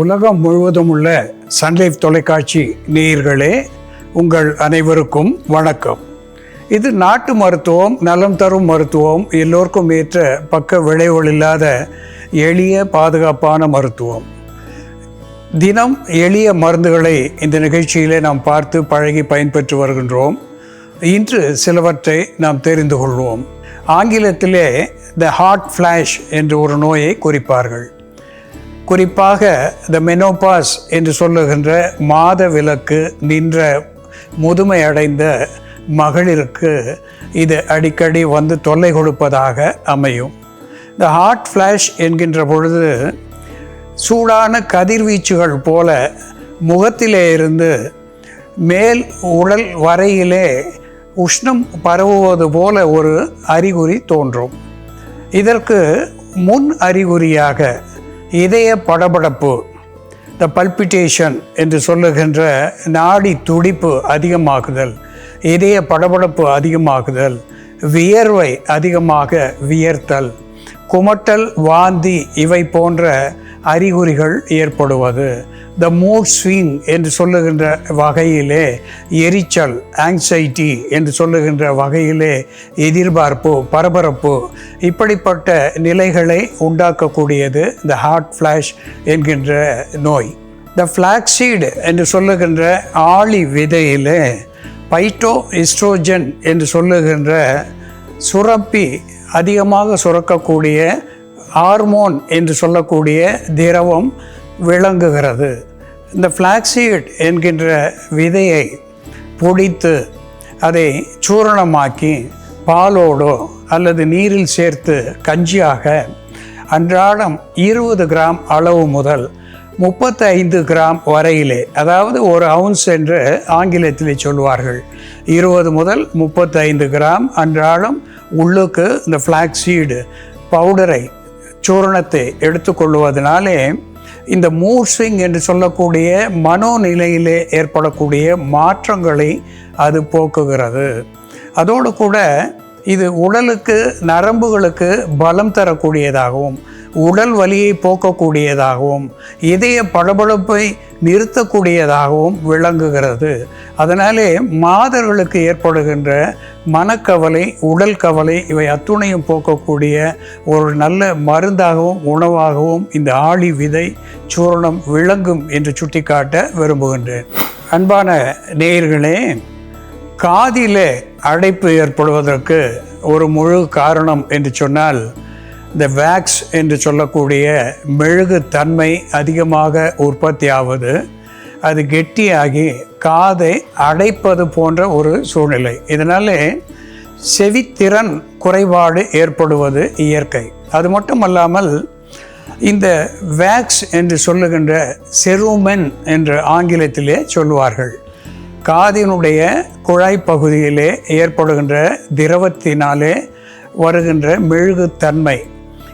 உலகம் முழுவதும் உள்ள சன்லைஃப் தொலைக்காட்சி நேயர்களே உங்கள் அனைவருக்கும் வணக்கம். இது நாட்டு மருத்துவம் நலம் தரும் மருத்துவம் எல்லோருக்கும் ஏற்ற பக்க விளைவுகள் இல்லாத எளிய பாதுகாப்பான மருத்துவம். தினம் எளிய மருந்துகளை இந்த நிகழ்ச்சியிலே நாம் பார்த்து பழகி பயன்பெற்று வருகின்றோம். இன்று சிலவற்றை நாம் தெரிந்து கொள்வோம். ஆங்கிலத்திலே த ஹார்ட் ஃப்ளாஷ் என்ற ஒரு நோயை குறிப்பார்கள். குறிப்பாக த மெனோபாஸ் என்று சொல்லுகின்ற மாத விலக்கு நின்ற முதுமை அடைந்த மகளிருக்கு இது அடிக்கடி வந்து தொல்லை கொடுப்பதாக அமையும். இந்த ஹார்ட் ஃப்ளாஷ் என்கின்ற பொழுது சூடான கதிர்வீச்சுகள் போல முகத்திலே இருந்து மேல் உடல் வரையிலே உஷ்ணம் பரவுவது போல ஒரு அறிகுறி தோன்றும். இதற்கு முன் அறிகுறியாக இதய படபடப்பு த பல்பிட்டேஷன் என்று சொல்லுகின்ற நாடி துடிப்பு அதிகமாகுதல் இதய படபடப்பு அதிகமாகுதல் வியர்வை அதிகமாக வியர்த்தல் குமட்டல் வாந்தி இவை போன்ற அறிகுறிகள் ஏற்படுவது. த மூட் ஸ்விங் என்று சொல்லுகின்ற வகையிலே எரிச்சல் ஆங்ஸைட்டி என்று சொல்லுகின்ற வகையிலே எதிர்பார்ப்பு பரபரப்பு இப்படிப்பட்ட நிலைகளை உண்டாக்கக்கூடியது இந்த ஹார்ட் ஃப்ளாஷ் என்கின்ற நோய். த ஃப்ளாக்ஸீடு என்று சொல்லுகின்ற ஆளி விதையிலே பைட்டோ இஸ்ட்ரோஜன் என்று சொல்லுகின்ற சுரப்பி அதிகமாக சுரக்கக்கூடிய ஹார்மோன் என்று சொல்லக்கூடிய திரவம் விளங்குகிறது. இந்த ஃப்ளாக்ஸீட் என்கின்ற விதையை பொடித்து அதை சூரணமாக்கி பாலோடோ அல்லது நீரில் சேர்த்து கஞ்சியாக அன்றாடம் இருபது கிராம் அளவு முதல் முப்பத்தைந்து கிராம் வரையிலே அதாவது ஒரு அவுன்ஸ் என்று ஆங்கிலத்திலே சொல்வார்கள் இருபது முதல் முப்பத்தைந்து கிராம் அன்றாடம் உள்ளுக்கு இந்த ஃப்ளாக்ஸீடு பவுடரை சூரணத்தை எடுத்துக்கொள்வதனாலே இந்த மூட் ஸ்விங் என்று சொல்லக்கூடிய மனோநிலையிலே ஏற்படக்கூடிய மாற்றங்களை அது போக்குகிறது. அதோடு கூட இது உடலுக்கு நரம்புகளுக்கு பலம் தரக்கூடியதாகவும் உடல் வலியை போக்கக்கூடியதாகவும் இதய பளபளப்பை நிறுத்தக்கூடியதாகவும் விளங்குகிறது. அதனாலே மாதர்களுக்கு ஏற்படுகின்ற மனக்கவலை உடல் கவலை இவை அத்துணையும் போக்கக்கூடிய ஒரு நல்ல மருந்தாகவும் உணவாகவும் இந்த ஆளி விதை சூரணம் விளங்கும் என்று சுட்டிக்காட்ட விரும்புகின்றேன். அன்பான நேயர்களே காதிலே அடைப்பு ஏற்படுவதற்கு ஒரு முழு காரணம் என்று சொன்னால் இந்த வேக்ஸ் என்று சொல்லக்கூடிய மெழுகு தன்மை அதிகமாக உற்பத்தி ஆவது அது கெட்டியாகி காதை அடைப்பது போன்ற ஒரு சூழ்நிலை. இதனாலே செவித்திறன் குறைபாடு ஏற்படுவது இயற்கை. அது மட்டுமல்லாமல் இந்த வேக்ஸ் என்று சொல்லுகின்ற செருமென் என்று ஆங்கிலத்திலே சொல்லுவார்கள். காதினுடைய குழாய் பகுதியிலே ஏற்படுகின்ற திரவத்தினாலே வருகின்ற மெழுகுத்தன்மை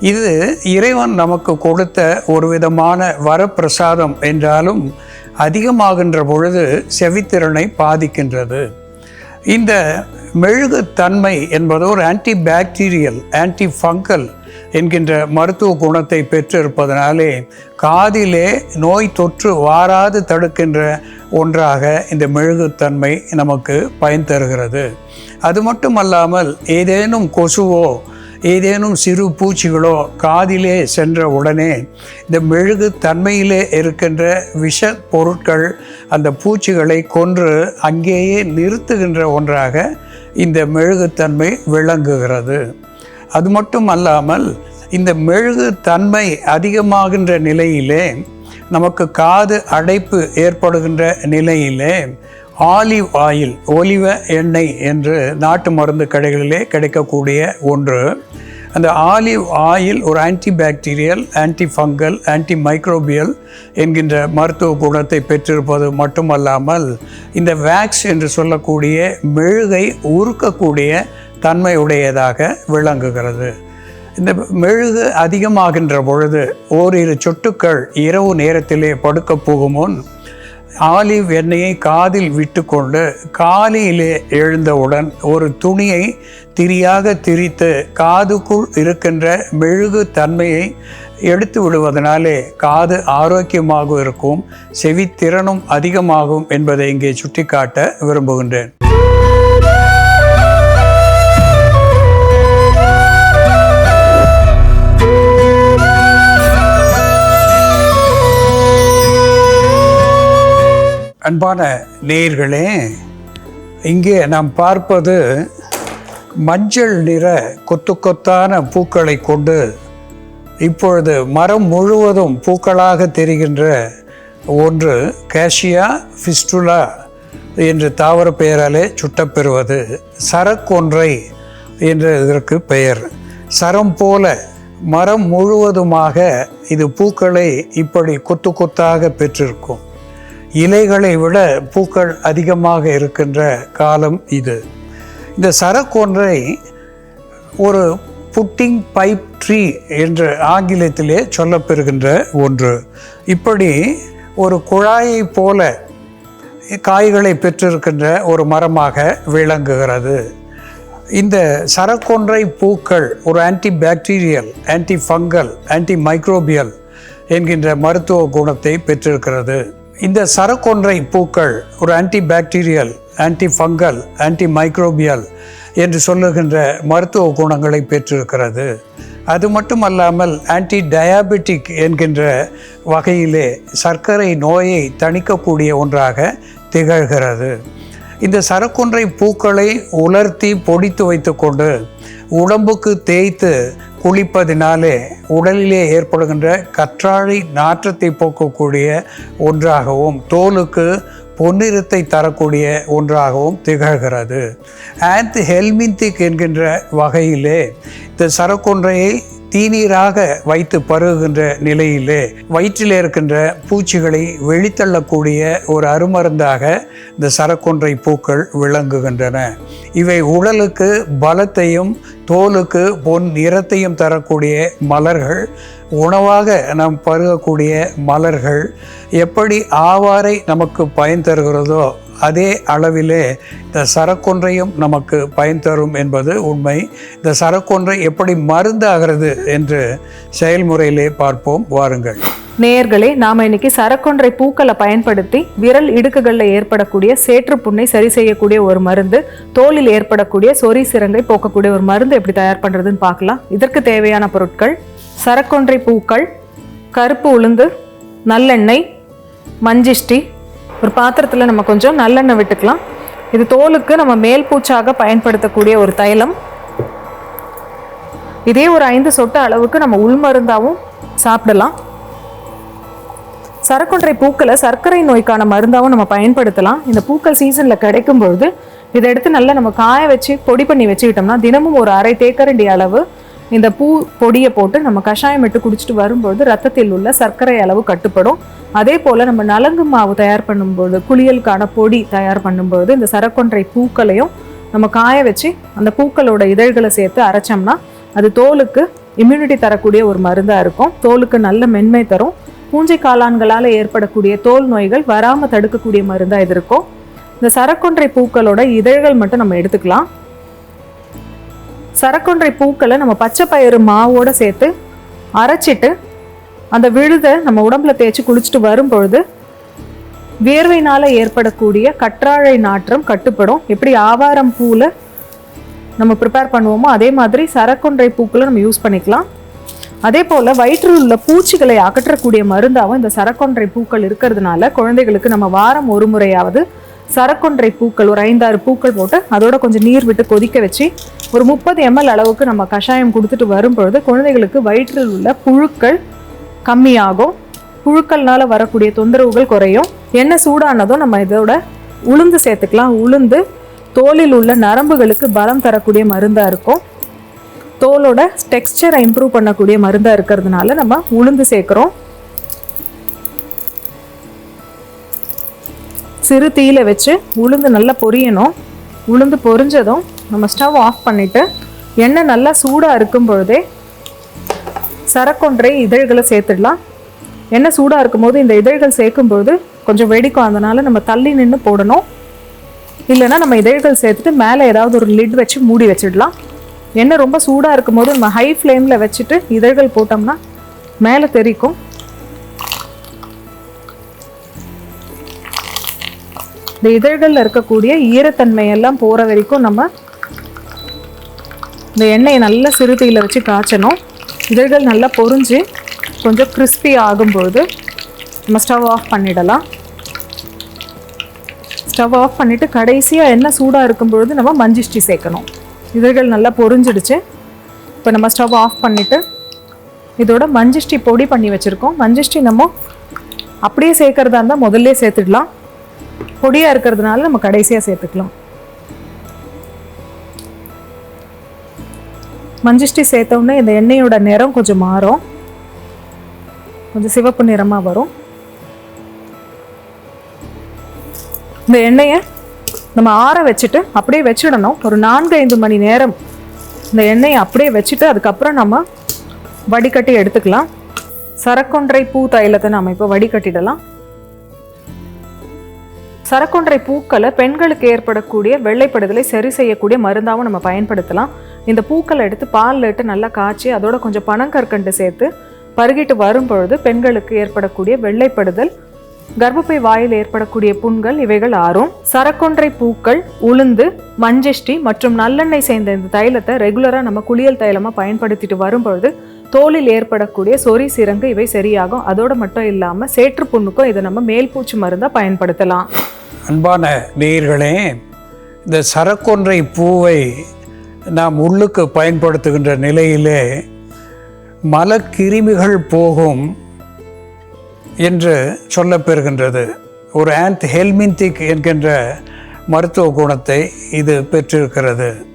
இது இறைவன் நமக்கு கொடுத்த ஒரு விதமான வரப்பிரசாதம் என்றாலும் அதிகமாகின்ற பொழுது செவித்திறனை பாதிக்கின்றது. இந்த மெழுகுத்தன்மை என்பது ஒரு ஆன்டி பாக்டீரியல் ஆன்டி ஃபங்கல் என்கின்ற மருத்துவ குணத்தை பெற்றிருப்பதனாலே காதிலே நோய் தொற்று வாராது தடுக்கின்ற ஒன்றாக இந்த மெழுகுத்தன்மை நமக்கு பயன் தருகிறது. அது மட்டுமல்லாமல் ஏதேனும் கொசுவோ ஏதேனும் சிறு பூச்சிகளோ காதிலே சென்ற உடனே இந்த மெழுகு தன்மையிலே இருக்கின்ற விஷ பொருட்கள் அந்த பூச்சிகளை கொன்று அங்கேயே நிறுத்துகின்ற ஒன்றாக இந்த மெழுகுத்தன்மை விளங்குகிறது. அது மட்டும் அல்லாமல் இந்த மெழுகு தன்மை அதிகமாகின்ற நிலையிலே நமக்கு காது அடைப்பு ஏற்படுகின்ற நிலையிலே ஆலிவ் ஆயில் ஒலிவ எண்ணெய் என்று நாட்டு மருந்து கடைகளிலே கிடைக்கக்கூடிய ஒன்று. அந்த ஆலிவ் ஆயில் ஒரு anti bacterial anti fungal anti microbial என்கின்ற மருத்துவ குணத்தை பெற்றிருப்பது மட்டுமல்லாமல் இந்த வேக்ஸ் என்று சொல்லக்கூடிய மெழுகை உருக்கக்கூடிய தன்மையுடையதாக விளங்குகிறது. இந்த மெழுகு அதிகமாகின்ற பொழுது ஓரிரு சொட்டுக்கள் இரவு நேரத்திலே படுக்க போகும் முன் ஆலிவ் எண்ணெயை காதில் விட்டுக்கொண்டு காலையிலே எழுந்தவுடன் ஒரு துணியை திரியாக திரித்து காதுக்குள் இருக்கின்ற மெழுகு தன்மையை எடுத்து விடுவதனாலே காது ஆரோக்கியமாக இருக்கும் செவித்திறனும் அதிகமாகும் என்பதை இங்கே சுட்டிக்காட்ட விரும்புகின்றேன். அன்பான நேயர்களே இங்கே நாம் பார்ப்பது மஞ்சள் நிற கொத்து கொத்தான பூக்களை கொண்டு இப்பொழுது மரம் முழுவதும் பூக்களாக தெரிகின்ற ஒன்று கேஷியா ஃபிஸ்டுலா என்று தாவர பெயராலே சுட்டப்பெறுவது. சரக்கொன்றை என்று இதற்கு பெயர். சரம் போல மரம் முழுவதுமாக இது பூக்களை இப்படி கொத்து கொத்தாக பெற்றிருக்கும். இலைகளை விட பூக்கள் அதிகமாக இருக்கின்ற காலம் இது. இந்த சரக்கொன்றை ஒரு புட்டிங் பைப் ட்ரீ என்று ஆங்கிலத்திலே சொல்லப்பெறுகின்ற ஒன்று. இப்படி ஒரு குழாயை போல காய்களை பெற்றிருக்கின்ற ஒரு மரமாக விளங்குகிறது. இந்த சரக்கொன்றை பூக்கள் ஒரு anti bacterial anti fungal anti microbial என்கின்ற மருத்துவ குணத்தை பெற்றிருக்கிறது. இந்த சரக்கொன்றை பூக்கள் ஒரு anti bacterial anti fungal anti microbial என்று சொல்லுகின்ற மருத்துவ குணங்களை பெற்றிருக்கிறது. அது மட்டுமல்லாமல் ஆன்டி டயாபெட்டிக் என்கின்ற வகையிலே சர்க்கரை நோயை தணிக்கக்கூடிய ஒன்றாக திகழ்கிறது. இந்த சரக்கொன்றை பூக்களை உலர்த்தி பொடித்து வைத்துக்கொண்டு உடம்புக்கு தேய்த்து குளிப்பதினாலே உடலிலே ஏற்படுகின்ற கற்றாழை நாற்றத்தை போக்கக்கூடிய ஒன்றாகவும் தோலுக்கு பொன்னிறத்தை தரக்கூடிய ஒன்றாகவும் திகழ்கிறது. ஆந்த் ஹெல்மிந்திக் என்கின்ற வகையிலே இந்த சரக்கொன்றையை தீநீராக வைத்து பருகுகின்ற நிலையிலே வயிற்றில் இருக்கின்ற பூச்சிகளை வெளித்தள்ளக்கூடிய ஒரு அருமருந்தாக இந்த சரக்கொன்றை பூக்கள் விளங்குகின்றன. இவை உடலுக்கு பலத்தையும் தோலுக்கு பொன் நிறத்தையும் தரக்கூடிய மலர்கள் உணவாக நாம் பருகக்கூடிய மலர்கள் எப்படி ஆவாரை நமக்கு பயன் தருகிறதோ அதே அளவிலே இந்த சரக்கொன்றையும் நமக்கு பயன் தரும் என்பது உண்மை. இந்த சரக்கொன்றை எப்படி மருந்தாகிறது என்று செயல்முறையிலே பார்ப்போம். வாருங்கள். நேயர்களே நாம் இன்னைக்கு சரக்கொன்றை பூக்களை பயன்படுத்தி விரல் இடுக்குகளில் ஏற்படக்கூடிய சேற்று புண்ணை சரி செய்யக்கூடிய ஒரு மருந்து தோலில் ஏற்படக்கூடிய சொறி சிறங்கை போக்கக்கூடிய ஒரு மருந்து எப்படி தயார் பண்ணுறதுன்னு பார்க்கலாம். இதற்கு தேவையான பொருட்கள் சரக்கொன்றை பூக்கள் கருப்பு உளுந்து நல்லெண்ணெய் மஞ்சிஷ்டி ஒரு பாத்திரத்தில் நம்ம கொஞ்சம் நல்லெண்ணெய் விட்டுக்கலாம். இது தோலுக்கு நம்ம மேல் பூச்சாக பயன்படுத்தக்கூடிய ஒரு தைலம். இதே ஒரு ஐந்து சொட்டு அளவுக்கு நம்ம உள்மருந்தாகவும் சாப்பிடலாம். சரக்கொன்றை பூக்களை சர்க்கரை நோய்க்கான மருந்தாகவும் நம்ம பயன்படுத்தலாம். இந்த பூக்கள் சீசனில் கிடைக்கும் பொழுது இதை எடுத்து நல்லா நம்ம காய வச்சு பொடி பண்ணி வச்சுக்கிட்டோம்னா தினமும் ஒரு அரை தேக்கரண்டி அளவு இந்த பூ பொடியை போட்டு நம்ம கஷாயம் விட்டு குடிச்சிட்டு வரும்பொழுது ரத்தத்தில் உள்ள சர்க்கரை அளவு கட்டுப்படும். அதே போல் நம்ம நலங்கு மாவு தயார் பண்ணும்போது குளியலுக்கான பொடி தயார் பண்ணும்போது இந்த சரக்கொன்றை பூக்களையும் நம்ம காய வச்சு அந்த பூக்களோட இதழ்களை சேர்த்து அரைச்சோம்னா அது தோலுக்கு இம்யூனிட்டி தரக்கூடிய ஒரு மருந்தாக இருக்கும். தோலுக்கு நல்ல மென்மை தரும். பூஞ்சை காளான்களால் ஏற்படக்கூடிய தோல் நோய்கள் வராமல் தடுக்கக்கூடிய மருந்தாக இது இருக்கும். இந்த சரக்கொன்றை பூக்களோட இதழ்கள் மட்டும் நம்ம எடுத்துக்கலாம். சரக்கொன்றை பூக்களை நம்ம பச்சை பயிறு மாவோடு சேர்த்து அரைச்சிட்டு அந்த விழுதை நம்ம உடம்புல தேய்ச்சி குளிச்சுட்டு வரும்பொழுது வியர்வையினால் ஏற்படக்கூடிய கற்றாழை நாற்றம் கட்டுப்படும். எப்படி ஆவாரம் பூவில் நம்ம ப்ரிப்பேர் பண்ணுவோமோ அதே மாதிரி சரக்கொன்றை பூக்களை நம்ம யூஸ் பண்ணிக்கலாம். அதே போல் வயிற்றில் உள்ள பூச்சிகளை அகற்றக்கூடிய மருந்தாகவும் இந்த சரக்கொன்றை பூக்கள் இருக்கிறதுனால குழந்தைகளுக்கு நம்ம வாரம் ஒரு முறையாவது சரக்கொன்றை பூக்கள் ஒரு ஐந்தாறு பூக்கள் போட்டு அதோட கொஞ்சம் நீர் விட்டு கொதிக்க வச்சு ஒரு முப்பது எம்எல் அளவுக்கு நம்ம கஷாயம் கொடுத்துட்டு வரும்பொழுது குழந்தைகளுக்கு வயிற்றில் உள்ள புழுக்கள் கம்மியாகும். புழுக்கள்னால வரக்கூடிய தொந்தரவுகள் குறையும். எண்ணெய் சூடானதும் நம்ம இதோட உளுந்து சேர்த்துக்கலாம். உளுந்து தோலில் உள்ள நரம்புகளுக்கு பலம் தரக்கூடிய மருந்தாக இருக்கும். தோலோட டெக்ஸ்டரை இம்ப்ரூவ் பண்ணக்கூடிய மருந்தாக இருக்கிறதுனால நம்ம உளுந்து சேர்க்குறோம். சிறு தீயில வச்சு உளுந்து நல்லா பொரியணும். உளுந்து பொரிஞ்சதும் நம்ம ஸ்டவ் ஆஃப் பண்ணிவிட்டு எண்ணெய் நல்லா சூடாக இருக்கும் பொழுதே சரக்கொன்றை இதழ்களை சேர்த்துடலாம். எண்ணெய் சூடாக இருக்கும்போது இந்த இதழ்கள் சேர்க்கும்போது கொஞ்சம் வெடிக்கும். அதனால் நம்ம தள்ளி நின்று போடணும். இல்லைன்னா நம்ம இதழ்கள் சேர்த்துட்டு மேலே ஏதாவது ஒரு லிட் வச்சு மூடி வச்சிடலாம். எண்ணெய் ரொம்ப சூடாக இருக்கும்போது நம்ம ஹை ஃப்ளேமில் வச்சுட்டு இதழ்கள் போட்டோம்னா மேலே தெரிக்கும். இந்த இதழ்களில் இருக்கக்கூடிய ஈரத்தன்மையெல்லாம் போகிற வரைக்கும் நம்ம இந்த எண்ணெயை நல்லா சிறுத்தையில் வச்சு காய்ச்சணும். இதழ்கள் நல்லா பொரிஞ்சு கொஞ்சம் கிறிஸ்பி ஆகும்பொழுது நம்ம ஸ்டவ் ஆஃப் பண்ணிடலாம். ஸ்டவ் ஆஃப் பண்ணிவிட்டு கடைசியாக என்ன சூடாக இருக்கும்பொழுது நம்ம மஞ்சிஷ்டி சேர்க்கணும். இதழ்கள் நல்லா பொரிஞ்சிடுச்சு இப்போ நம்ம ஸ்டவ் ஆஃப் பண்ணிவிட்டு இதோட மஞ்சிஷ்டி பொடி பண்ணி வச்சுருக்கோம். மஞ்சிஷ்டி நம்ம அப்படியே சேர்க்குறதா இருந்தால் முதல்ல சேர்த்துடலாம். பொடியாக இருக்கிறதுனால நம்ம கடைசியாக சேர்த்துக்கலாம். மஞ்சிஷ்டி சேர்த்த உடனே இந்த எண்ணெயோட நிறம் கொஞ்சம் மாறும். கொஞ்சம் சிவப்பு நிறமாக வரும். இந்த எண்ணெயை நம்ம ஆற வச்சுட்டு அப்படியே வச்சிடணும். ஒரு நான்கு ஐந்து மணி நேரம் இந்த எண்ணெயை அப்படியே வச்சுட்டு அதுக்கப்புறம் நம்ம வடிகட்டி எடுத்துக்கலாம். சரக்கொன்றை பூ தைலத்தை நம்ம இப்போ வடிகட்டிடலாம். சரக்கொன்றை பூக்களை பெண்களுக்கு ஏற்படக்கூடிய வெள்ளைப்படுதலை சரி செய்யக்கூடிய மருந்தாகவும் நம்ம பயன்படுத்தலாம். இந்த பூக்களை எடுத்து பாலில் இட்டு நல்லா காய்ச்சி அதோட கொஞ்சம் பனங்கற்கண்டு சேர்த்து பருகிட்டு வரும் பொழுது பெண்களுக்கு ஏற்படக்கூடிய வெள்ளைப்படுதல் கர்ப்பப்பை வாயில் ஏற்படக்கூடிய புண்கள் இவைகள் ஆறும். சரக்கொன்றை பூக்கள் உளுந்து மஞ்சஷ்டி மற்றும் நல்லெண்ணெய் சேர்ந்த இந்த தைலத்தை ரெகுலராக நம்ம குளியல் தைலமாக பயன்படுத்திட்டு வரும்பொழுது தோலில் ஏற்படக்கூடிய சொறி சிறங்கு இவை சரியாகும். அதோடு மட்டும் இல்லாமல் சேற்று புண்ணுக்கும் இதை நம்ம மேல்பூச்சி மருந்தாக பயன்படுத்தலாம். அன்பான நேயர்களே இந்த சரக்கொன்றை பூவை நாம் உள்ளுக்கு பயன்படுத்துகின்ற நிலையிலே மலக்கிருமிகள் போகும் என்று சொல்லப்பெறுகின்றது. ஒரு ஆன்ட் ஹெல்மின்திக் என்கின்ற மருத்துவ குணத்தை இது பெற்றிருக்கிறது.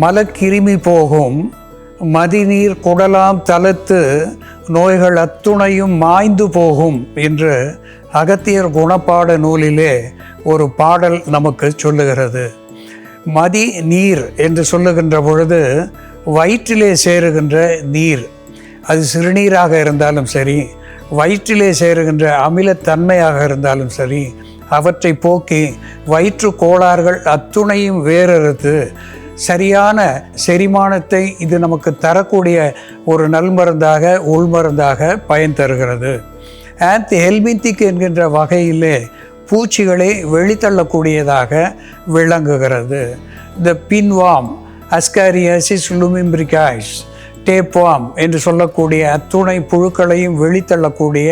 மலக்கிருமி போகும் மதிநீர் குடலாம் தளர்த்து நோய்கள் அத்துணையும் மாய்ந்து போகும் என்று அகத்தியர் குணப்பாட நூலிலே ஒரு பாடல் நமக்கு சொல்லுகிறது. மதி நீர் என்று சொல்லுகின்ற பொழுது வயிற்றிலே சேருகின்ற நீர். அது சிறுநீராக இருந்தாலும் சரி வயிற்றிலே சேருகின்ற அமிலத்தன்மையாக இருந்தாலும் சரி அவற்றை போக்கி வயிற்று கோளாறுகள் அத்துணையும் வேறறுத்து சரியான செரிமானத்தை இது நமக்கு தரக்கூடிய ஒரு நல்மருந்தாக உள்மருந்தாக பயன் தருகிறது. ஆன்த் ஹெல்மிந்திக் என்கின்ற வகையிலே பூச்சிகளை வெளித்தள்ளக்கூடியதாக விளங்குகிறது. த பின்வாம் அஸ்காரியாசிஸ் லுமிம்பிரிகாய்ஸ் டேப்வாம் என்று சொல்லக்கூடிய அத்துணை புழுக்களையும் வெளித்தள்ளக்கூடிய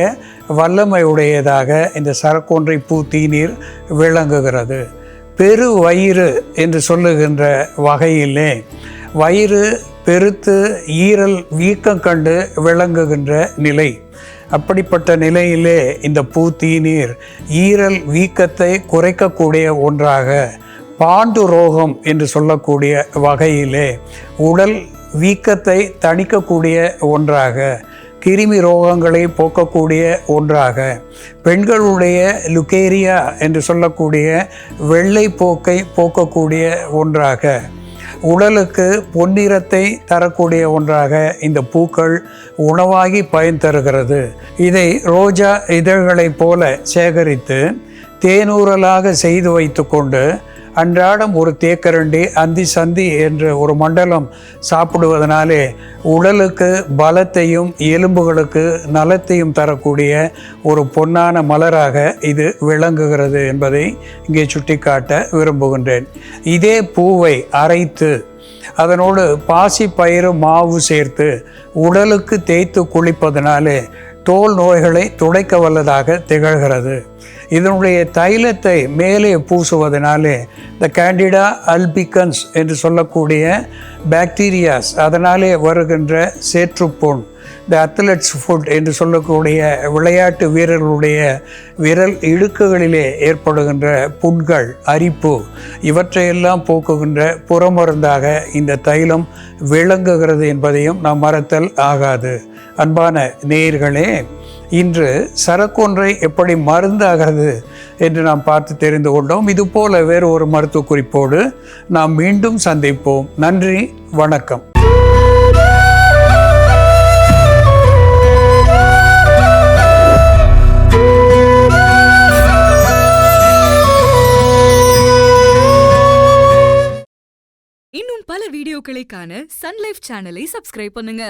வல்லமை உடையதாக இந்த சரக்கொன்றை பூ தீநீர் விளங்குகிறது. பெரு வயிறு என்று சொல்லுகின்ற வகையிலே வயிறு பெருத்து ஈரல் வீக்கம் கண்டு விளங்குகின்ற நிலை. அப்படிப்பட்ட நிலையிலே இந்த பூ தீநீர் ஈரல் வீக்கத்தை குறைக்கக்கூடிய ஒன்றாக பாண்டு ரோகம் என்று சொல்லக்கூடிய வகையிலே உடல் வீக்கத்தை தணிக்கக்கூடிய ஒன்றாக கிருமி ரோகங்களை போக்கக்கூடிய ஒன்றாக. பெண்களுடைய லுகேரியா என்று சொல்லக்கூடிய வெள்ளை போக்கை போக்கக்கூடிய ஒன்றாக. உடலுக்கு பொன்னிறத்தை தரக்கூடிய ஒன்றாக இந்த பூக்கள் உணவாகி பயன் தருகிறது. இதை ரோஜா இதழ்களைப் போல சேகரித்து தேனூறலாக செய்து வைத்துக்கொண்டு அன்றாடம் ஒரு தேக்கரண்டி அந்தி சந்தி என்ற ஒரு மண்டலம் சாப்பிடுவதனாலே உடலுக்கு பலத்தையும் எலும்புகளுக்கு நலத்தையும் தரக்கூடிய ஒரு பொன்னான மலராக இது விளங்குகிறது என்பதை இங்கே சுட்டிக்காட்ட விரும்புகின்றேன். இதே பூவை அரைத்து அதனோடு பாசி பயிறு மாவு சேர்த்து உடலுக்கு தேய்த்து குளிப்பதனாலே தோல் நோய்களை துடைக்க வல்லதாக திகழ்கிறது. இதனுடைய தைலத்தை மேலே பூசுவதனாலே இந்த கேண்டிடா அல்பிகன்ஸ் என்று சொல்லக்கூடிய பாக்டீரியாஸ் அதனாலே வருகின்ற சேற்றுப்புண் இந்த அத்லெட்ஸ் ஃபுட் என்று சொல்லக்கூடிய விளையாட்டு வீரர்களுடைய விரல் இடுக்குகளிலே ஏற்படுகின்ற புண்கள் அரிப்பு இவற்றையெல்லாம் போக்குகின்ற புறமருந்தாக இந்த தைலம் விளங்குகிறது என்பதையும் நாம் மறத்தல் ஆகாது. அன்பான நேயர்களே இன்று சரக்கொன்றை எப்படி மருந்தாகிறது என்று நாம் பார்த்து தெரிந்து கொண்டோம். இதுபோல வேறு ஒரு மருத்துவ குறிப்போடு நாம் மீண்டும் சந்திப்போம். நன்றி வணக்கம். இன்னும் பல வீடியோக்களை காண சன்லைஃப் சேனலை சப்ஸ்கிரைப் பண்ணுங்க.